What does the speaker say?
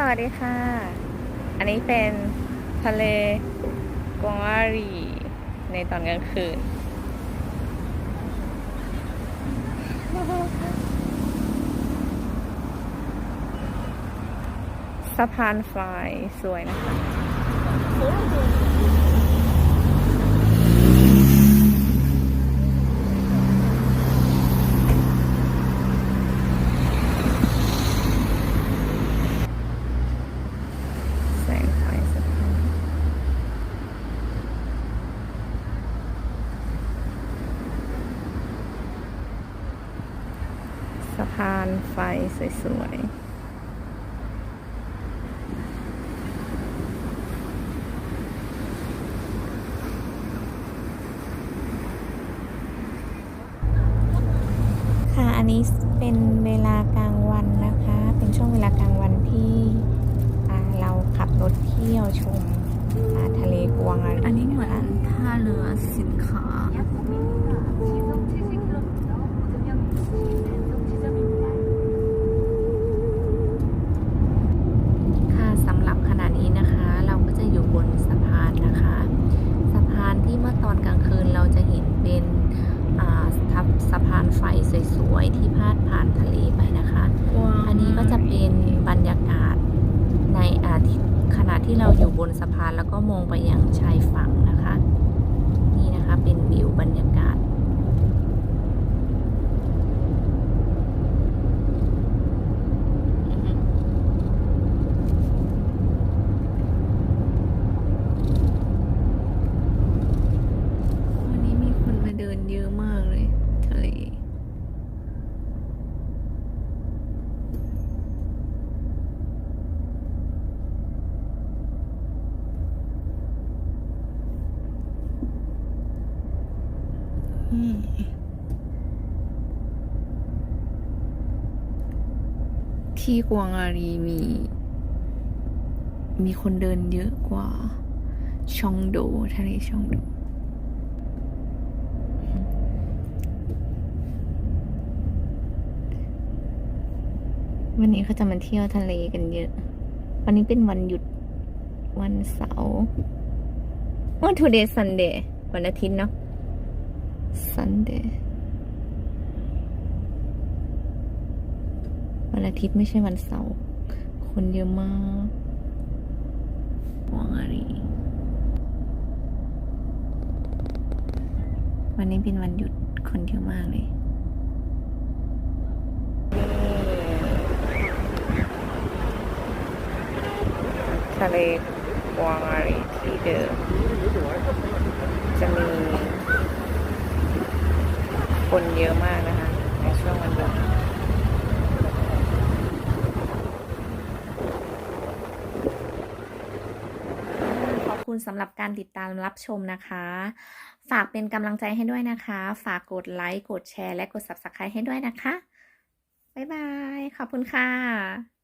สวัสดีค่ะ อันนี้เป็นทะเลกวางอารีในตอนกลางคืน สะพานไฟสวยนะคะ แสงไฟสะพาน สะพานไฟสวยๆ ค่ะ อันนี้เป็นเวลากลางวันนะคะ เป็นช่วงเวลากลางวันที่อ่าเราขับรถเที่ยวชมอ่าทะเลกวางอารีอันนี้เหมือนะคะท่าเรือสินค้า สะพานไฟสวยๆ ที่พาดผ่านทะเลไปนะคะ อันนี้ก็จะเป็นบรรยากาศในอาทิตย์ขณะที่เราอยู่บนสะพานแล้วก็มองไปยังชายฝั่งนะคะ นี่นะคะเป็นวิวบรรยากาศ วันนี้มีคนมาเดินเยอะมากเลย ทะเล อืม ที่กวางอารีมี มีคนเดินเยอะกว่า ชองโดทะเลชองโดวันนี้เขาจะมาเที่ยวทะเลกันเยอะ วันนี้เป็นวันหยุดวันเสาร์วัน today Sunday วันอาทิตย์เนาะ Sunday วันอาทิตย์ไม่ใช่วันเสาร์คนเยอะมากวางอารีวันนี้เป็นวันหยุดคนเยอะมากเลยทะเลวางอารีที่เดิมจะมี คนเยอะมากนะคะ ในช่วงวันหยุดขอบคุณสำหรับการติดตามรับชมนะคะ ฝากเป็นกำลังใจให้ด้วยนะคะ ฝากกดไลค์ กดแชร์ และกด Subscribe ให้ด้วยนะคะ บ๊ายบาย ขอบคุณค่ะ